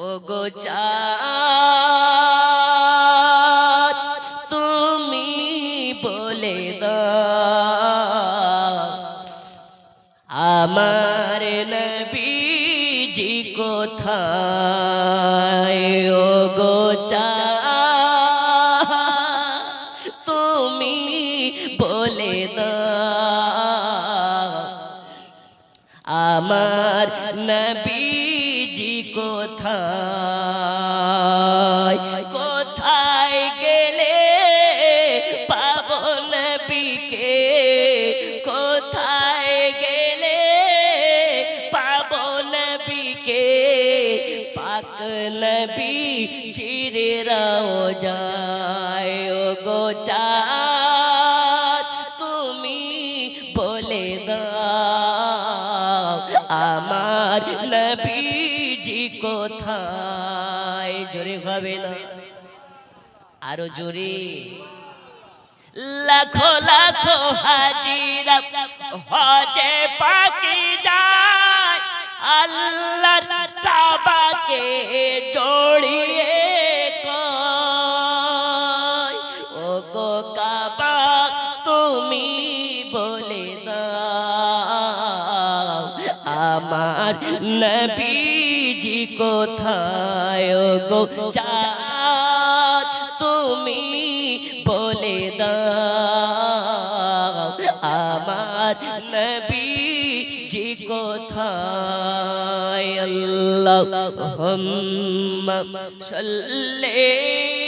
ও গো তুমি বলে আমার নবীজি কোথায়? ও গো তুমি বলে আমার নবীজি কোথায়? কোথায় গেলে পাবো নবীকে? কোথায় গেলে পাবো নবীকে? পাক নবী চিরেরাও যায়। ও গো তুমি বলে দাও, আমার নবীজি কোথায়? জোরে ভাবে না। আরও জোরে। লাখো লাখো হাজিরা হজে পাকি যায়। আল্লাহ তাবাকে জড়িয়ে কয় ও গো তুমি বলে দাও, আমার নবীজি কোথায় গো চাঁদ? তুমি বলে দাও আমার নবীজি কোথায়? আল্লাহ সাল্লি